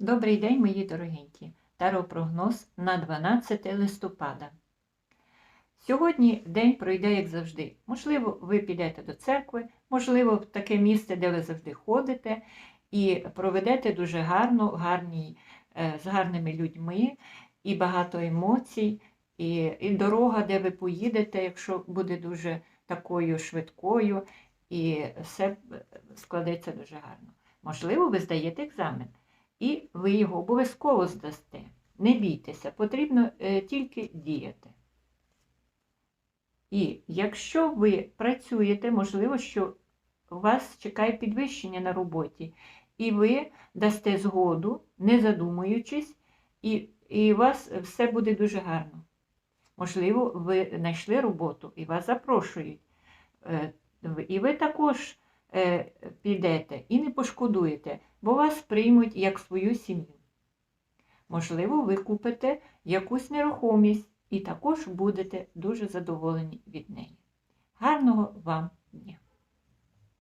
Добрий день, мої дорогенькі. Таропрогноз на 12 листопада. Сьогодні день пройде, як завжди. Можливо, ви підете до церкви, можливо, в таке місце, де ви завжди ходите, і проведете дуже гарно, гарні, е, з гарними людьми, і багато емоцій, і, і дорога, де ви поїдете, якщо буде дуже такою швидкою, і все е, складеться дуже гарно. Можливо, ви здаєте екзамен і ви його обов'язково здасте. Не бійтеся, потрібно е, тільки діяти. І якщо ви працюєте, можливо, що вас чекає підвищення на роботі, і ви дасте згоду, не задумуючись, і, і у вас все буде дуже гарно. Можливо, ви знайшли роботу і вас запрошують. Е, І ви також е, підете і не пошкодуєте, бо вас приймуть як свою сім'ю. Можливо, ви купите якусь нерухомість і також будете дуже задоволені від неї. Гарного вам